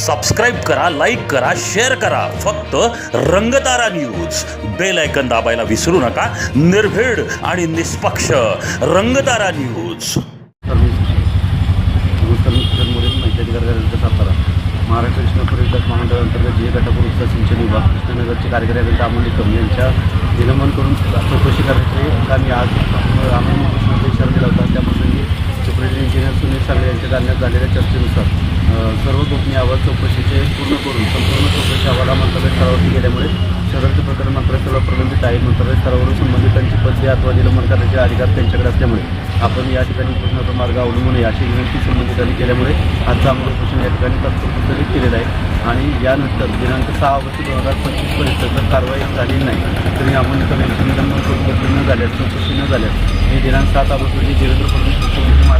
Subscribe करा like करा share करा. फक्त रंगतारा न्यूज बेल ऐकन दाबायला विसरू नका. निर्भीड आणि निष्पक्ष रंगतारा न्यूज माहिती महाराष्ट्र शिक्षण विकास महामंडळाअंतर्गत जे गटापूर सिंचन विभाग कृष्णनगरचे कार्यकारी अभियंता अमोल निकम यांच्या निलंबन करून चौकशी करण्याचे आम्ही आज आम्ही कृष्णाचा इशारा दिला होता? त्याप्रसंगी सुप्रिटेंडेंट इंजिनियर सुनील सांगळे यांच्या जाण्यात झालेल्या चर्चेनुसार सर्व गोपनीय अहवाल चौकशीचे पूर्ण करून संपूर्ण चौकशी अहवाला मंत्रालय स्तरावरती गेल्यामुळे सदरचे प्रकरण मंत्रालय स्तरावर प्रलंबित आहे. मंत्रालय स्तरावरून संबंधितांची पदवी अथवा निलंबन करण्याचे अधिकार त्यांच्याकडे असल्यामुळे आपण या ठिकाणी प्रश्नाचा मार्ग अवलंबून नये अशी विनंती संबंधितांनी केल्यामुळे आजचा आम्हाला प्रश्न या ठिकाणी तात्पुरतं स्थगित केलेला आहे. आणि यानंतर दिनांक सहा ऑगस्ट दोन हजार पंचवीसपर्यंत जर कारवाई झाली नाही तरी आपण निलंबन करून बदली न झाल्यास चौकशी न झाल्यास हे दिनांक सात ऑगस्ट रोजी देवेंद्र फडणवीस